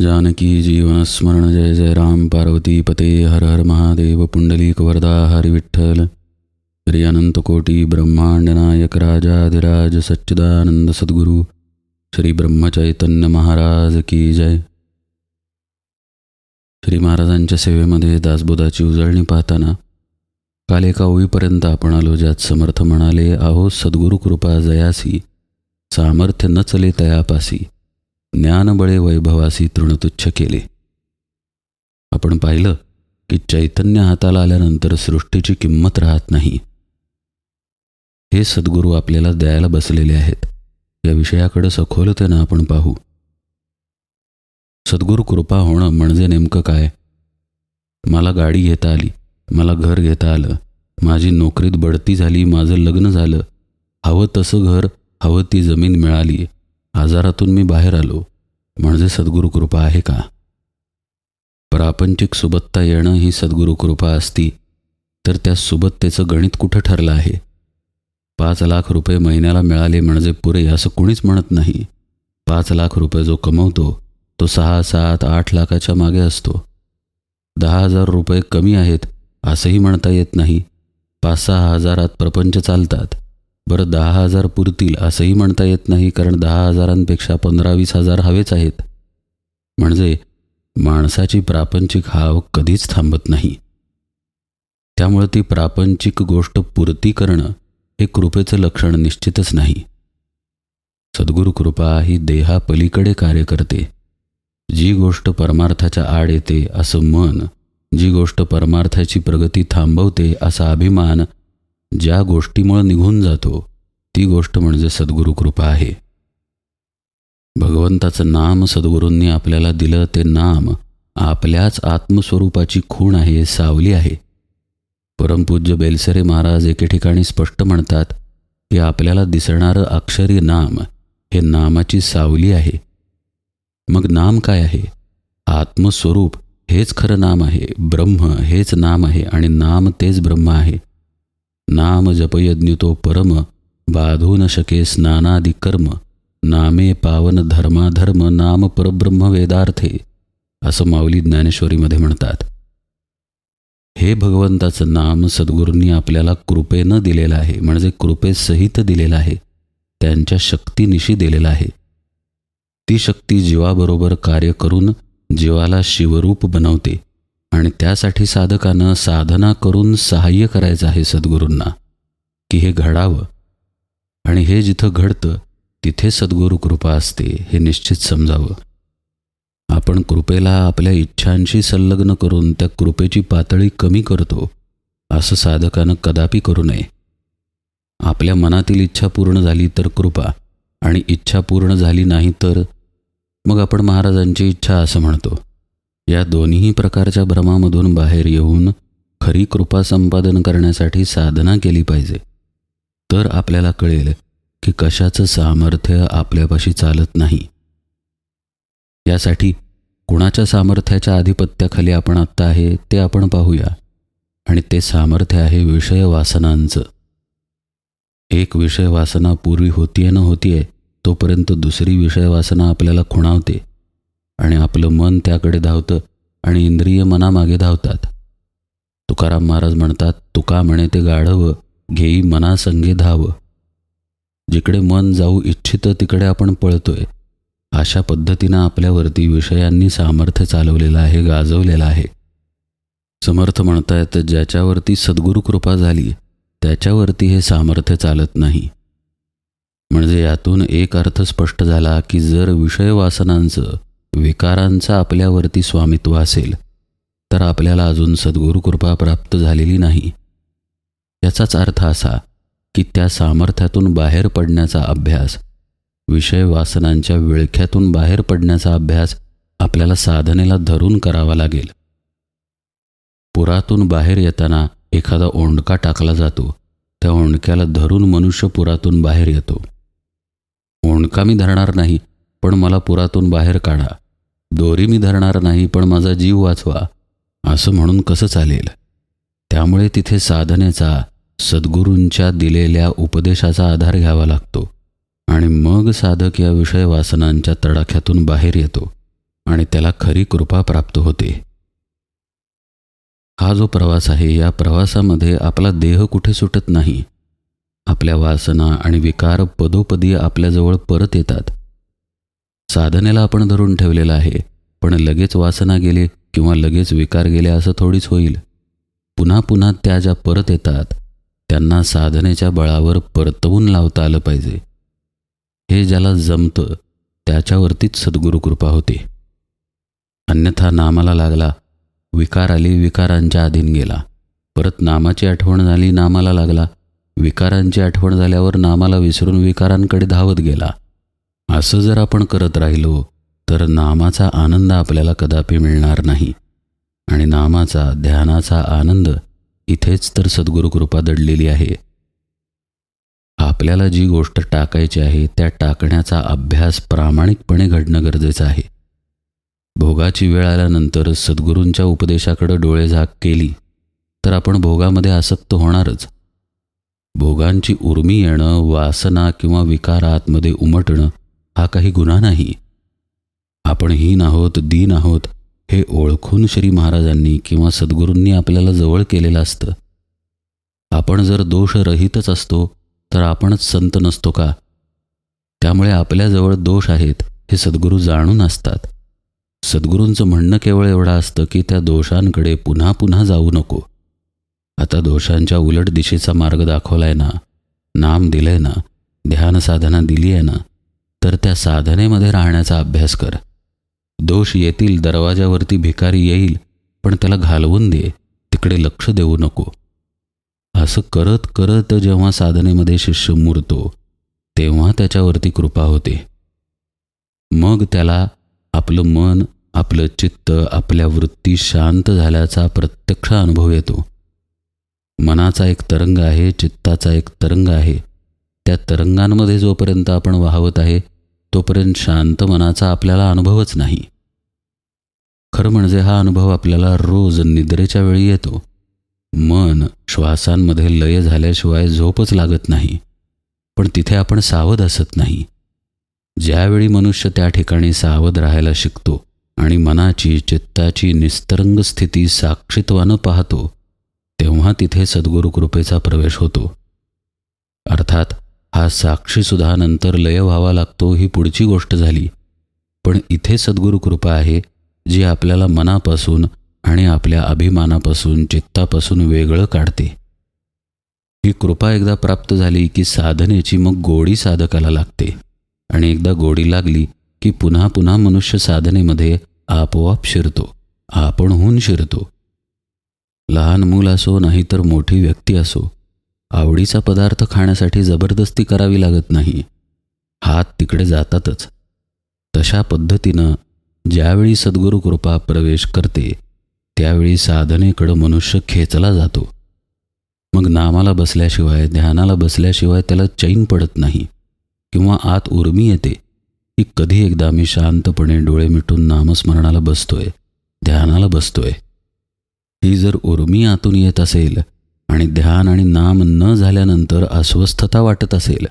जानकी जीवनस्मरण जय जय राम। पार्वती पते हर हर महादेव। पुंडलीक वरदा हरिविठ्ठल श्री अनंतकोटी ब्रह्मांडनायक ब्रह्मांड नायक राजाधिराज सच्चिदानंद सद्गुरु श्री ब्रह्मचैतन्य महाराज की जय। श्री महाराजांच्या सेवेमध्ये दासबोधाची उजळणी पाहताना काल एका ओळीपर्यंत आपण आलो ज्यात समर्थ म्हणाले आहो सद्गुरु कृपा जयासी सामर्थ्य न चले तयापासी. ज्ञानबळे वैभवासी तृणतुच्छ केले. आपण पाहिलं की चैतन्य हाताला आल्यानंतर सृष्टीची किंमत राहत नाही. हे सद्गुरू आपल्याला द्यायला बसलेले आहेत. या विषयाकडे सखोलतेनं आपण पाहू. सद्गुरू कृपा होणं म्हणजे नेमकं काय? मला गाडी घेता आली मला घर घेता आलं माझी नोकरीत बढती झाली माझं लग्न झालं हवं तसं घर हवं ती जमीन मिळाली आजारातून मी बाहेर आलो. म्हणजे सद्गुरू कृपा आहे का? प्रापंचिक सुबत्ता येणं ही सद्गुरू कृपा असती तर त्या सुबत्तेचं गणित कुठं ठरलं आहे? पाच लाख रुपये महिन्याला मिळाले म्हणजे पुरे असं कुणीच म्हणत नाही. पाच लाख रुपये जो कमवतो तो सहा सात आठ लाखाच्या मागे असतो. दहा हजार रुपये कमी आहेत असंही म्हणता येत नाही. पाच सहा हजारात प्रपंच चालतात. बरं दहा हजार पुरतील असंही म्हणता येत नाही कारण दहा हजारांपेक्षा पंधरा वीस हजार हवेच आहेत. म्हणजे माणसाची प्रापंचिक हाव कधीच थांबत नाही. त्यामुळे ती प्रापंचिक गोष्ट पूर्ती करणं हे कृपेचं लक्षण निश्चितच नाही. सद्गुरू कृपा ही देहापलीकडे कार्य करते. जी गोष्ट परमार्थाच्या आड येते असं मन जी गोष्ट परमार्थाची प्रगती थांबवते असा अभिमान ज्या गोष्टीमुळं निघून जातो ती गोष्ट म्हणजे सद्गुरू कृपा आहे. भगवंताचं नाम सद्गुरूंनी आपल्याला दिलं ते नाम आपल्याच आत्मस्वरूपाची खूण आहे सावली आहे. परमपूज्य बेलसरे महाराज एके ठिकाणी स्पष्ट म्हणतात की आपल्याला दिसणारं अक्षरी नाम हे नामाची सावली आहे. मग नाम काय आहे? आत्मस्वरूप हेच खरं नाम आहे ब्रह्म हेच नाम आहे आणि नाम तेच ब्रह्म आहे. नाम जपयज्ञ तो परम बाधू न शके स्नानादि कर्म नामे पावन धर्माधर्म नाम परब्रह्म वेदार्थे असं माऊली ज्ञानेश्वरीमध्ये म्हणतात. हे भगवंताचं नाम सद्गुरूंनी आपल्याला कृपेनं दिलेलं आहे म्हणजे कृपेसहित दिलेलं आहे त्यांच्या शक्तीनिशी दिलेलं आहे. ती शक्ती जीवाबरोबर कार्य करून जीवाला शिवरूप बनवते. आणि त्यासाठी साधकानं साधना करून सहाय्य करायचं आहे सद्गुरूंना की हे घडावं. आणि हे जिथं घडतं तिथे सद्गुरू कृपा असते हे निश्चित समजावं. आपण कृपेला आपल्या इच्छांशी संलग्न करून त्या कृपेची पातळी कमी करतो असं साधकानं कदापि करू नये. आपल्या मनातील इच्छा पूर्ण झाली तर कृपा आणि इच्छा पूर्ण झाली नाही तर मग आपण महाराजांची इच्छा असं म्हणतो. या दोन्ही प्रकारच्या भ्रमामधून बाहेर येऊन खरी कृपा संपादन करण्यासाठी साधना केली पाहिजे. तर आपल्याला कळेल की कशाचं सामर्थ्य आपल्यापाशी चालत नाही. यासाठी कुणाच्या सामर्थ्याच्या आधिपत्याखाली आपण आत्ता आहे ते आपण पाहूया. आणि ते सामर्थ्य आहे विषय वासनांचं एक विषय वासना पूर्वी होतीये न होतीये तोपर्यंत दुसरी विषय वासना आपल्याला खुणावते. आणि आपलं मन त्याकडे धावतं आणि इंद्रिय मनामागे धावतात. तुकाराम महाराज म्हणतात तुका म्हणे ते गाढवं घेई मनासंगे धावं. जिकडे मन जाऊ इच्छितं तिकडे आपण पळतोय. अशा पद्धतीनं आपल्यावरती विषयांनी सामर्थ्य चालवलेलं आहे गाजवलेलं आहे. समर्थ म्हणतायत ज्याच्यावरती सद्गुरू कृपा झाली त्याच्यावरती हे सामर्थ्य चालत नाही. म्हणजे यातून एक अर्थ स्पष्ट झाला की जर विषयवासनांचं विकारांचा आपल्यावरती स्वामित्व असेल तर आपल्याला अजून सद्गुरुकृपा प्राप्त झालेली नाही. याचाच अर्थ असा की त्या सामर्थ्यातून बाहेर पडण्याचा अभ्यास विषय वासनांच्या विळख्यातून बाहेर पडण्याचा अभ्यास आपल्याला साधनेला धरून करावा लागेल. पुरातून बाहेर येताना एखादा ओंडका टाकला जातो त्या ओंडक्याला धरून मनुष्य पुरातून बाहेर येतो. ओंडका मी धरणार नाही पण मला पुरातून बाहेर काढा. दोरी मी धरणार नाही पण माझा जीव वाचवा. असं म्हणून कसं चालेल? त्यामुळे तिथे साधनेचा सद्गुरूंच्या दिलेल्या उपदेशाचा आधार घ्यावा लागतो. आणि मग साधक या विषय वासनांच्या तडाख्यातून बाहेर येतो आणि त्याला खरी कृपा प्राप्त होते. हा जो प्रवास आहे या प्रवासामध्ये आपला देह कुठे सुटत नाही? आपल्या वासना आणि विकार पदोपदी आपल्याजवळ परत येतात. साधनेला आपण धरून ठेवलेलं आहे पण लगेच वासना गेले किंवा लगेच विकार गेले असं थोडीच होईल. पुन्हा पुन्हा त्या ज्या परत येतात त्यांना साधनेच्या बळावर परतवून लावता आलं पाहिजे. हे ज्याला जमतं त्याच्यावरतीच सद्गुरू कृपा होते. अन्यथा नामाला लागला विकार आली विकारांच्या अधीन गेला. परत नामाची आठवण झाली नामाला लागला. विकारांची आठवण झाल्यावर नामाला विसरून विकारांकडे धावत गेला. असं जर आपण करत राहिलो तर नामाचा आनंद आपल्याला कदापि मिळणार नाही. आणि नामाचा ध्यानाचा आनंद इथेच तर सद्गुरुकृपा दडलेली आहे. आपल्याला जी गोष्ट टाकायची आहे त्या टाकण्याचा अभ्यास प्रामाणिकपणे घडणं गरजेचं आहे. भोगाची वेळ आल्यानंतर सद्गुरूंच्या उपदेशाकडे डोळे झाक केली तर आपण भोगामध्ये आसक्त होणारच. भोगांची उर्मी येणं वासना किंवा विकार आतमध्ये उमटणं हा काही गुन्हा नाही. आपण हीन आहोत दीन आहोत हे ओळखून श्री महाराजांनी किंवा सद्गुरूंनी आपल्याला जवळ केलेलं असतं. आपण जर दोषरहितच असतो तर आपणच संत नसतो का? त्यामुळे आपल्याजवळ दोष आहेत हे सद्गुरू जाणून असतात. सद्गुरूंचं म्हणणं केवळ एवढं असतं की त्या दोषांकडे पुन्हा पुन्हा जाऊ नको. आता दोषांच्या उलट दिशेचा मार्ग दाखवलाय ना नाम दिलंय ना ध्यानसाधना दिली आहे ना त्या साधनेमध्ये राहण्याचा अभ्यास कर. दोष येतील दरवाजावरती भिकारी येईल पण त्याला घालवून दे तिकडे लक्ष देऊ नको. असं करत करत जेव्हा साधनेमध्ये शिष्य मुरतो तेव्हा त्याच्यावरती कृपा होते. मग त्याला आपलं मन आपलं चित्त आपल्या वृत्ती शांत झाल्याचा प्रत्यक्ष अनुभव येतो. मनाचा एक तरंग आहे चित्ताचा एक तरंग आहे. त्या तरंगांमध्ये जोपर्यंत आपण वाहवत आहे तोपर्यंत शांत मनाचा आपल्याला अनुभवच नाही. खरं म्हणजे हा अनुभव आपल्याला रोज निद्रेच्या वेळी येतो. मन श्वासांमध्ये लय झाल्याशिवाय झोपच लागत नाही. पण तिथे आपण सावध असत नाही. ज्यावेळी मनुष्य त्या ठिकाणी सावध राहायला शिकतो आणि मनाची चित्ताची निस्तरंग स्थिती साक्षीत्वानं पाहतो तेव्हा तिथे सद्गुरू कृपेचा प्रवेश होतो. अर्थात हा साक्षीसुद्धा नंतर लय व्हावा लागतो ही पुढची गोष्ट झाली. पण इथे सद्गुरू कृपा आहे जी आपल्याला मनापासून आणि आपल्या अभिमानापासून चित्तापासून वेगळं काढते. ही कृपा एकदा प्राप्त झाली की साधनेची मग गोडी साधकाला लागते. आणि एकदा गोडी लागली की पुन्हा पुन्हा मनुष्य साधनेमध्ये आपोआप शिरतो आपणहून शिरतो. लहान मूल असो नाहीतर मोठी व्यक्ती असो आवडीचा पदार्थ खाण्यासाठी जबरदस्ती करावी लागत नाही. हात तिकडे जातातच. तशा पद्धतीनं ज्यावेळी सद्गुरू कृपा प्रवेश करते त्यावेळी साधनेकडं मनुष्य खेचला जातो. मग नामाला बसल्याशिवाय ध्यानाला बसल्याशिवाय त्याला चैन पडत नाही किंवा आत उर्मी येते की कधी एकदा मी शांतपणे डोळे मिटून नामस्मरणाला बसतोय ध्यानाला बसतोय. ही जर उर्मी आतून येत असेल आणि ध्यान आणि नाम न झाल्यानंतर अस्वस्थता वाटत असेल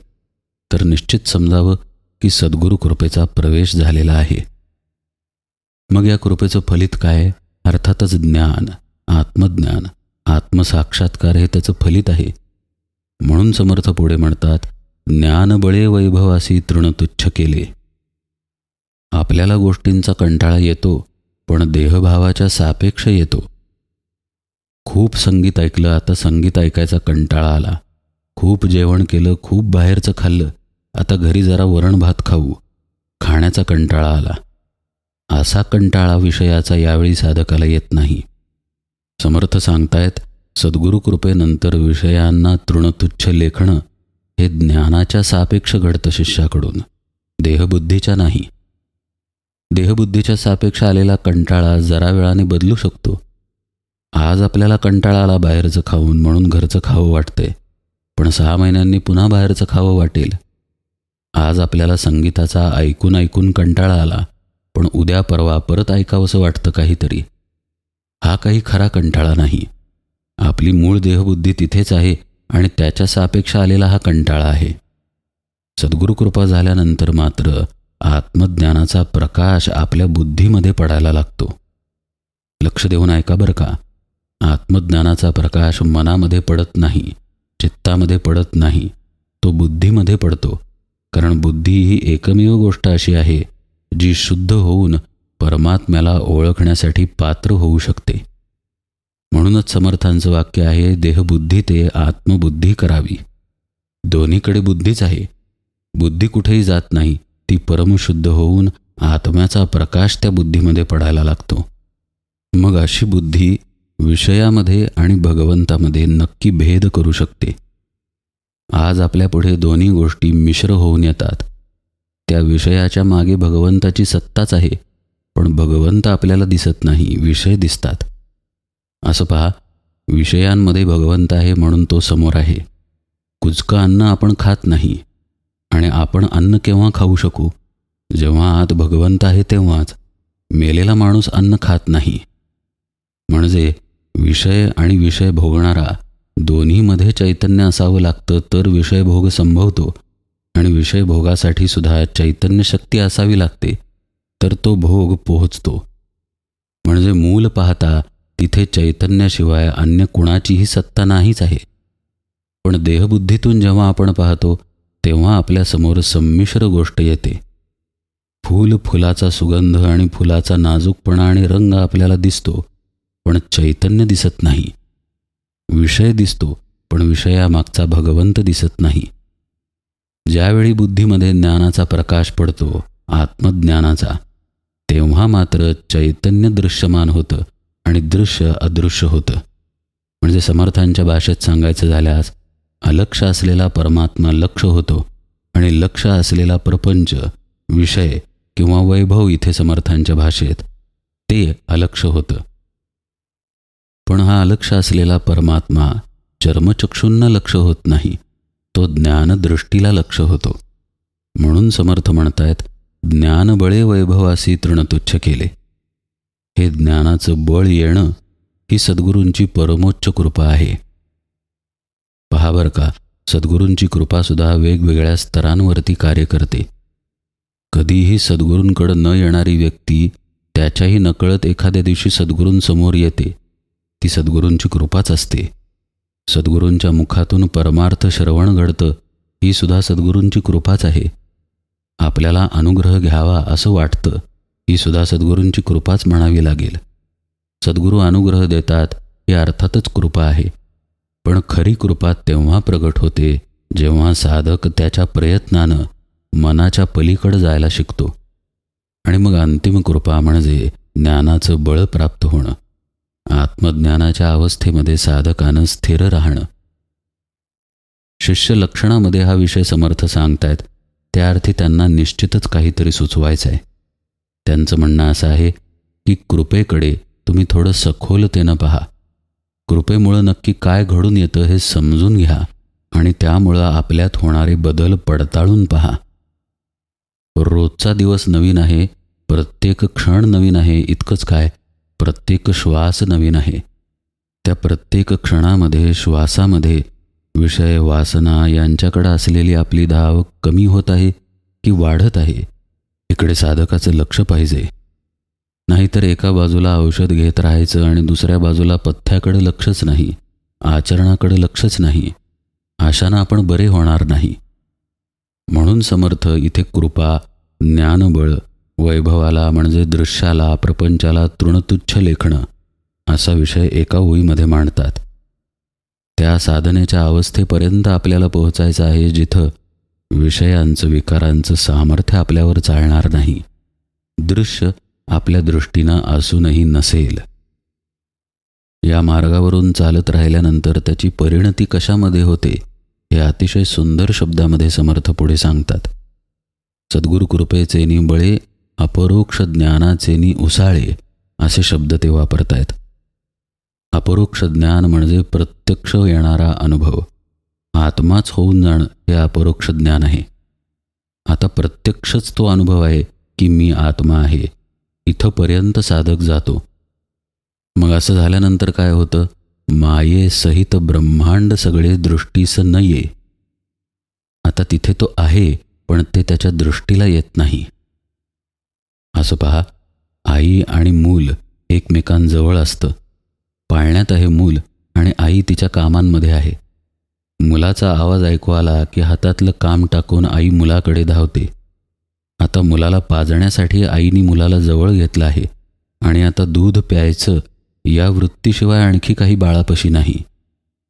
तर निश्चित समजावं की सद्गुरू कृपेचा प्रवेश झालेला आहे. मग या कृपेचं फलित काय? अर्थातच ज्ञान आत्मज्ञान आत्मसाक्षात्कार हे त्याचं फलित आहे. म्हणून समर्थ पुढे म्हणतात ज्ञानबळे वैभवासी तृणतुच्छ केले. आपल्याला गोष्टींचा कंटाळा येतो पण देहभावाच्या सापेक्ष येतो. खूप संगीत ऐकलं आता संगीत ऐकायचा कंटाळा आला. खूप जेवण केलं खूप बाहेरचं खाल्लं आता घरी जरा वरण भात खाऊ. खाण्याचा कंटाळा आला. असा कंटाळा विषयाचा यावेळी साधकाला येत नाही. समर्थ सांगतायत सद्गुरू कृपेनंतर विषयांना तृणतुच्छ लेखणं हे ज्ञानाच्या सापेक्ष घडतं शिष्याकडून. देहबुद्धीच्या नाही. देहबुद्धीच्या सापेक्ष आलेला कंटाळा जरा वेळाने बदलू शकतो. आज आपल्याला कंटाळा आला बाहेरचं खाऊन म्हणून घरचं खावं वाटतंय. पण सहा महिन्यांनी पुन्हा बाहेरचं खावं वाटेल. आज आपल्याला संगीताचा ऐकून ऐकून कंटाळा आला पण उद्या परवा परत ऐकावंसं वाटतं काहीतरी. हा काही खरा कंटाळा नाही. आपली मूळ देहबुद्धी तिथेच आहे आणि त्याच्या सापेक्ष आलेला हा कंटाळा आहे. सद्गुरुकृपा झाल्यानंतर मात्र आत्मज्ञानाचा प्रकाश आपल्या बुद्धीमध्ये पडायला लागतो. लक्ष देऊन ऐका बरं का? आत्मज्ञानाचा प्रकाश मनामध्ये पडत नाही चित्तामध्ये पडत नाही तो बुद्धीमध्ये पडतो. कारण बुद्धी ही एकमेव गोष्ट अशी आहे जी शुद्ध होऊन परमात्म्याला ओळखण्यासाठी पात्र होऊ शकते. म्हणूनच समर्थांचं वाक्य आहे देहबुद्धी ते आत्मबुद्धी करावी. दोन्हीकडे बुद्धीच आहे. बुद्धी कुठेही जात नाही ती परमशुद्ध होऊन आत्म्याचा प्रकाश त्या बुद्धीमध्ये पडायला लागतो. मग अशी बुद्धी विषयामध्ये आणि भगवंतामध्ये नक्की भेद करू शकते. आज आपल्यापुढे दोन्ही गोष्टी मिश्र होऊन येतात. त्या विषयाच्या मागे भगवंताची सत्ताच आहे पण भगवंत आपल्याला दिसत नाही विषय दिसतात. असं पहा विषयांमध्ये भगवंत आहे म्हणून तो समोर आहे. कुचकं अन्न आपण खात नाही आणि आपण अन्न केव्हा खाऊ शकू? जेव्हा आत भगवंत आहे तेव्हाच. मेलेला माणूस अन्न खात नाही. म्हणजे विषय आणि विषय भोगणारा दोन्हीमध्ये चैतन्य असावं लागतं तर विषय भोग संभवतो. आणि विषय भोगासाठी सुद्धा चैतन्य शक्ती असावी लागते तर तो भोग पोहोचतो. म्हणजे मूल पाहता तिथे चैतन्याशिवाय अन्य कुणाचीही सत्ता नाहीच आहे. पण देहबुद्धीतून जेव्हा आपण पाहतो तेव्हा आपल्यासमोर संमिश्र गोष्ट येते. फूल फुलाचा सुगंध आणि फुलाचा नाजूकपणा आणि रंग आपल्याला दिसतो. पण चैतन्य दिसत नाही. विषय दिसतो पण विषयामागचा भगवंत दिसत नाही. ज्यावेळी बुद्धीमध्ये ज्ञानाचा प्रकाश पडतो आत्मज्ञानाचा तेव्हा मात्र चैतन्य दृश्यमान होतं आणि दृश्य अदृश्य होतं. म्हणजे समर्थांच्या भाषेत सांगायचं झाल्यास अलक्ष असलेला परमात्मा लक्ष होतो आणि लक्ष असलेला प्रपंच विषय किंवा वैभव इथे समर्थांच्या भाषेत ते अलक्ष होतं. पण हा अलक्ष असलेला परमात्मा चर्मचक्षूंना लक्ष होत नाही तो ज्ञानदृष्टीला लक्ष होतो. म्हणून समर्थ म्हणतायत ज्ञानबळे वैभवासी तृणतुच्छ केले. हे ज्ञानाचं बळ येणं ही सद्गुरूंची परमोच्च कृपा आहे. पहा बरं का सद्गुरूंची कृपासुद्धा वेगवेगळ्या स्तरांवरती कार्य करते. कधीही सद्गुरूंकडं न येणारी व्यक्ती त्याच्याही नकळत एखाद्या दिवशी सद्गुरूंसमोर येते. ती सद्गुरूंची कृपाच असते. सद्गुरूंच्या मुखातून परमार्थ श्रवण घडतं ही सुद्धा सद्गुरूंची कृपाच आहे. आपल्याला अनुग्रह घ्यावा असं वाटतं ही सुद्धा सद्गुरूंची कृपाच म्हणावी लागेल. सद्गुरू अनुग्रह देतात ही अर्थातच कृपा आहे. पण खरी कृपा तेव्हा प्रगट होते जेव्हा साधक त्याच्या प्रयत्नानं मनाच्या पलीकडं जायला शिकतो. आणि मग अंतिम कृपा म्हणजे ज्ञानाचं बळ प्राप्त होणं. आत्मज्ञानाच्या अवस्थेमध्ये साधकानं स्थिर राहणं. शिष्य लक्षणामध्ये हा विषय समर्थ सांगतायत त्या अर्थी त्यांना निश्चितच काहीतरी सुचवायचं आहे त्यांचं म्हणणं असं आहे की कृपेकडे तुम्ही थोडं सखोलतेनं पहा. कृपेमुळं नक्की काय घडून येतं हे समजून घ्या आणि त्यामुळं आपल्यात होणारे बदल पडताळून पहा. रोजचा दिवस नवीन आहे प्रत्येक क्षण नवीन आहे इतकंच काय? प्रत्येक श्वास नवीन आहे. त्या प्रत्येक क्षणामध्ये श्वासामध्ये विषय वासना यांच्याकडं असलेली आपली धाव कमी होत आहे की वाढत आहे इकडे साधकाचं लक्ष पाहिजे. नाहीतर एका बाजूला औषध घेत राहायचं आणि दुसऱ्या बाजूला पथ्याकडे लक्षच नाही आचरणाकडे लक्षच नाही. आशानं आपण बरे होणार नाही. म्हणून समर्थ इथे कृपा ज्ञानबळ वैभवाला म्हणजे दृश्याला प्रपंचाला तृणतुच्छ लेखणं असा विषय एका ओळीमध्ये मांडतात. त्या साधनेच्या अवस्थेपर्यंत आपल्याला पोहोचायचं आहे जिथं विषयांचं विकारांचं सामर्थ्य आपल्यावर चालणार नाही. दृश्य आपल्या दृष्टीनं असूनही नसेल. या मार्गावरून चालत राहिल्यानंतर त्याची परिणती कशामध्ये होते हे अतिशय सुंदर शब्दामध्ये समर्थ पुढे सांगतात. सद्गुरु कृपेचे बळे अपरोक्ष ज्ञानाचे नि उसाळे असे शब्द ते वापरतायत. अपरोक्ष ज्ञान म्हणजे प्रत्यक्ष येणारा अनुभव. आत्माच होऊन जाणं हे अपरोक्ष ज्ञान आहे. आता प्रत्यक्षच तो अनुभव आहे की मी आत्मा आहे. इथंपर्यंत साधक जातो. मग असं झाल्यानंतर काय होतं? माये सहित ब्रह्मांड सगळे दृष्टीस न ये आता तिथे तो आहे पण ते त्याच्या दृष्टीला येत नाही. असं पहा आई आणि मूल एकमेकांजवळ असतं. पाळण्यात आहे मूल आणि आई तिच्या कामांमध्ये आहे. मुलाचा आवाज ऐकू आला की हातातलं काम टाकून आई मुलाकडे धावते. आता मुलाला पाजण्यासाठी आईने मुलाला जवळ घेतलं आहे आणि आता दूध प्यायचं या वृत्तीशिवाय आणखी काही बाळापशी नाही.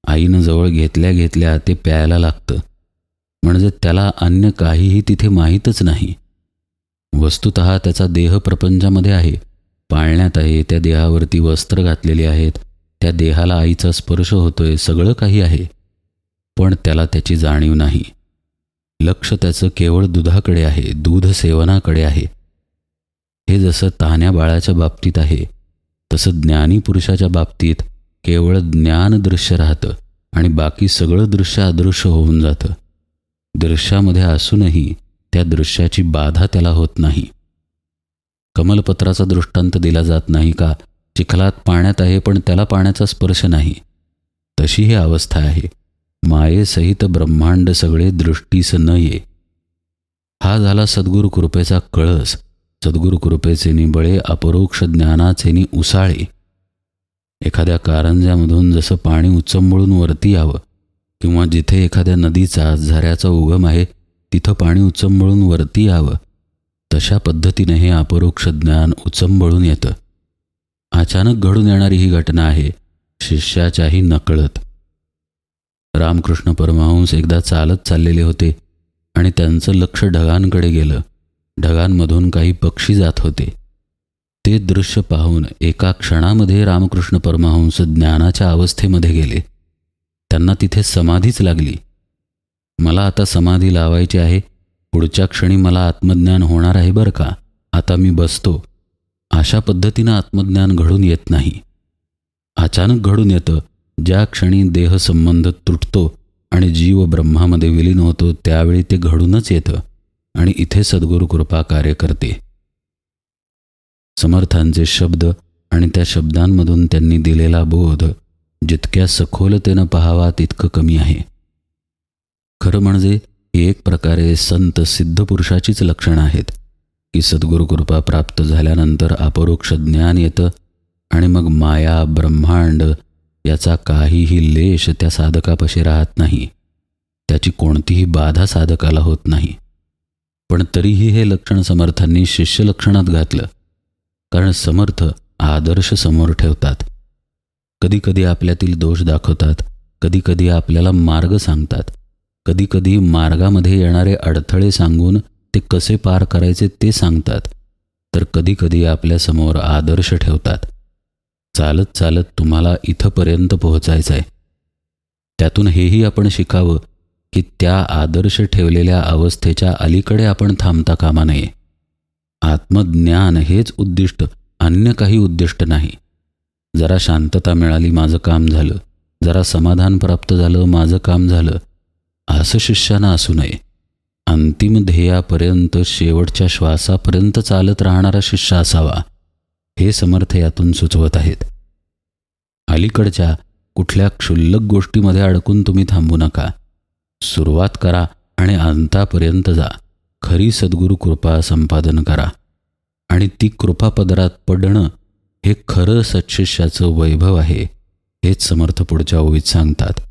आईनं जवळ घेतल्या घेतल्या ते प्यायला लागतं. म्हणजे त्याला अन्य काहीही तिथे माहीतच नाही. वस्तुत त्याचा देह प्रपंचामध्ये आहे. पाळण्यात आहे त्या देहावरती वस्त्र घातलेली आहेत. त्या देहाला आईचा स्पर्श होतोय सगळं काही आहे. पण त्याला त्याची जाणीव नाही. लक्ष त्याचं केवळ दुधाकडे आहे दूध सेवनाकडे आहे. हे जसं तान्या बाळाच्या बाबतीत आहे तसं ज्ञानी पुरुषाच्या बाबतीत केवळ ज्ञान दृश्य राहतं आणि बाकी सगळं दृश्य अदृश्य होऊन जातं. दृश्यामध्ये असूनही त्या दृश्याची बाधा त्याला होत नाही. कमलपत्राचा दृष्टांत दिला जात नाही का? चिखलात पाण्यात आहे पण त्याला पाण्याचा स्पर्श नाही. तशी ही अवस्था आहे. मायेसहित ब्रह्मांड सगळे दृष्टीस न ये. हा झाला सद्गुरु कृपेचा कळस. सद्गुरु कृपेचे निबळे अपरोक्ष ज्ञानाचे नि उसाळे. एखाद्या कारंज्यामधून जसं पाणी उचंबळून वरती यावं किंवा जिथे एखाद्या नदीचा झऱ्याचा उगम आहे तिथं पाणी उचंबळून वरती यावं. तशा पद्धतीने हे अपरोक्ष ज्ञान उचंबळून येतं. अचानक घडून येणारी ही घटना आहे शिष्याच्याही नकळत. रामकृष्ण परमहंस एकदा चालत चाललेले होते आणि त्यांचं लक्ष ढगांकडे गेलं. ढगांमधून काही पक्षी जात होते. ते दृश्य पाहून एका क्षणामध्ये रामकृष्ण परमहंस ज्ञानाच्या अवस्थेमध्ये गेले. त्यांना तिथे समाधीच लागली. मला आता समाधी लावायची आहे. पुढच्या क्षणी मला आत्मज्ञान होणार आहे बरं का? आता मी बसतो. अशा पद्धतीनं आत्मज्ञान घडून येत नाही. अचानक घडून येतं. ज्या क्षणी देहसंबंध तुटतो आणि जीव ब्रह्मामध्ये विलीन होतो त्यावेळी ते घडूनच येतं आणि इथे सद्गुरू कृपा कार्य करते. समर्थांचे शब्द आणि त्या शब्दांमधून त्यांनी दिलेला बोध जितक्या सखोलतेनं पाहावा तितकं कमी आहे. खरं म्हणजे ही एक प्रकारे संत सिद्ध पुरुषाचीच लक्षणं आहेत. की सद्गुरुकृपा प्राप्त झाल्यानंतर अपरोक्ष ज्ञान येतं आणि मग माया ब्रह्मांड याचा काहीही लेश त्या साधकापाशी राहत नाही. त्याची कोणतीही बाधा साधकाला होत नाही. पण तरीही हे लक्षण समर्थांनी शिष्य लक्षणात घातलं. कारण समर्थ आदर्श समोर ठेवतात. कधीकधी आपल्यातील दोष दाखवतात. कधीकधी आपल्याला मार्ग सांगतात. कधीकधी मार्गामध्ये येणारे अडथळे सांगून ते कसे पार करायचे ते सांगतात तर कधीकधी आपल्यासमोर आदर्श ठेवतात. चालत चालत तुम्हाला इथंपर्यंत पोहोचायचं आहे त्यातून हेही आपण शिकावं की त्या आदर्श ठेवलेल्या अवस्थेच्या अलीकडे आपण थांबता कामा नये. आत्मज्ञान हेच उद्दिष्ट अन्य काही उद्दिष्ट नाही. जरा शांतता मिळाली माझं काम झालं. जरा समाधान प्राप्त झालं माझं काम झालं. असं शिष्यानं असू नये. अंतिम ध्येयापर्यंत शेवटच्या श्वासापर्यंत चालत राहणारा शिष्य असावा हे समर्थ यातून सुचवत आहेत. अलीकडच्या कुठल्या क्षुल्लक गोष्टीमध्ये अडकून तुम्ही थांबू नका. सुरुवात करा आणि अंतापर्यंत जा. खरी सद्गुरू कृपा संपादन करा. आणि ती कृपा पदरात पडणं हे खरं सत्शिष्याचं वैभव आहे हेच समर्थ पुढच्या ओळीत सांगतात.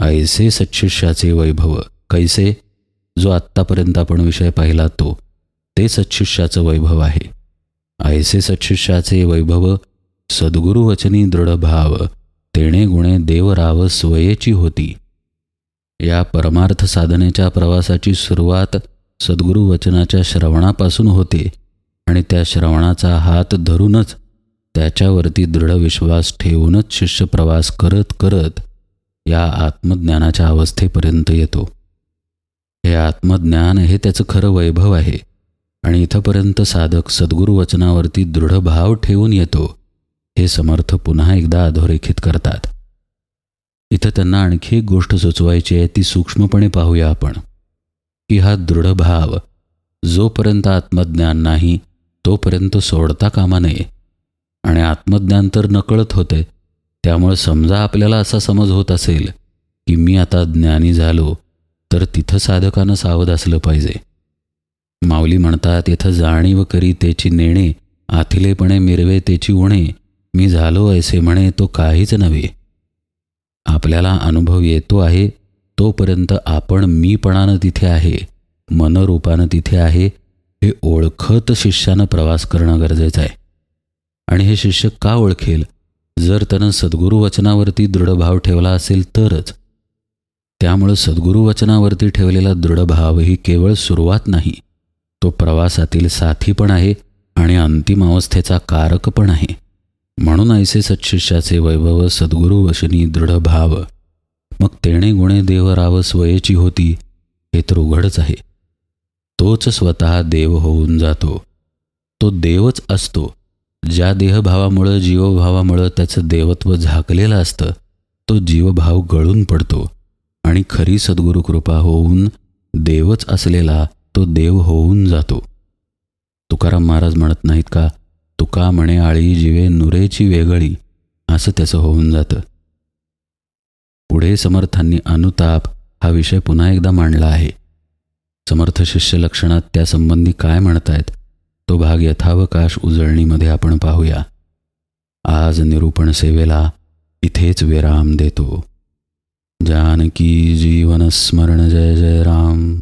ऐसे सच्छिष्याचे वैभव. कैसे? जो आत्तापर्यंत आपण विषय पाहिला तो ते सच्छिष्याचं वैभव आहे. ऐसे सच्छिष्याचे वैभव सद्गुरुवचनी दृढभाव तेणे गुणे देवराव स्वयेची होती. या परमार्थ साधनेच्या प्रवासाची सुरुवात सद्गुरुवचनाच्या श्रवणापासून होते आणि त्या श्रवणाचा हात धरूनच त्याच्यावरती दृढ विश्वास ठेवूनच शिष्य प्रवास करत करत या आत्मज्ञानाच्या अवस्थेपर्यंत येतो. हे आत्मज्ञान हे त्याचं खरं वैभव आहे आणि इथंपर्यंत साधक सद्गुरू वचनावरती दृढ भाव ठेवून येतो हे समर्थ पुन्हा एकदा अधोरेखित करतात. इथं त्यांना आणखी एक गोष्ट सुचवायची आहे ती सूक्ष्मपणे पाहूया आपण. की हा दृढ भाव जोपर्यंत आत्मज्ञान नाही तोपर्यंत सोडता कामा नये. आणि आत्मज्ञान तर नकळत होते त्यामुळे समजा आपल्याला असा समज होत असेल की मी आता ज्ञानी झालो तर तिथं साधकानं सावध असलं पाहिजे. माऊली म्हणतात इथं जाणीव करी त्याची नेणे आथिलेपणे मिरवे त्याची उणे. मी झालो ऐसे म्हणे तो काहीच नव्हे. आपल्याला अनुभव येतो आहे तोपर्यंत आपण मीपणानं तिथे आहे मनरूपानं तिथे आहे हे ओळखत शिष्यानं प्रवास करणं गरजेचं आहे. आणि हे शिष्य का ओळखेल? जर त्यानं सद्गुरू वचनावरती दृढभाव ठेवला असेल तरच. त्यामुळं सद्गुरू वचनावरती ठेवलेला दृढभाव ही केवळ सुरुवात नाही तो प्रवासातील साथी पण आहे आणि अंतिम अवस्थेचा कारक पण आहे. म्हणून ऐसे सत्शिष्याचे वैभव सद्गुरू वशनी दृढभाव मग तेणे गुणे देवराव स्वयेची होती हे तर उघडच आहे. तोच स्वतः देव होऊन जातो. तो देवच असतो. ज्या देहभावामुळं जीवभावामुळं त्याचं देवत्व झाकलेलं असतं तो जीवभाव गळून पडतो. आणि खरी सद्गुरू कृपा होऊन देवच असलेला तो देव होऊन जातो. तुकाराम महाराज म्हणत नाहीत का तुका म्हणे आळी जिवे नुरेची वेगळी असं त्याचं होऊन जातं. पुढे समर्थांनी अनुताप हा विषय पुन्हा एकदा मांडला आहे. समर्थ शिष्य लक्षणात त्यासंबंधी काय म्हणतायत? तो भाग यथावकाश उजळणीमध्ये आपण पाहूया. आज निरूपण सेवेला इथेच विराम देतो. जानकी जीवन स्मरण जय जय राम.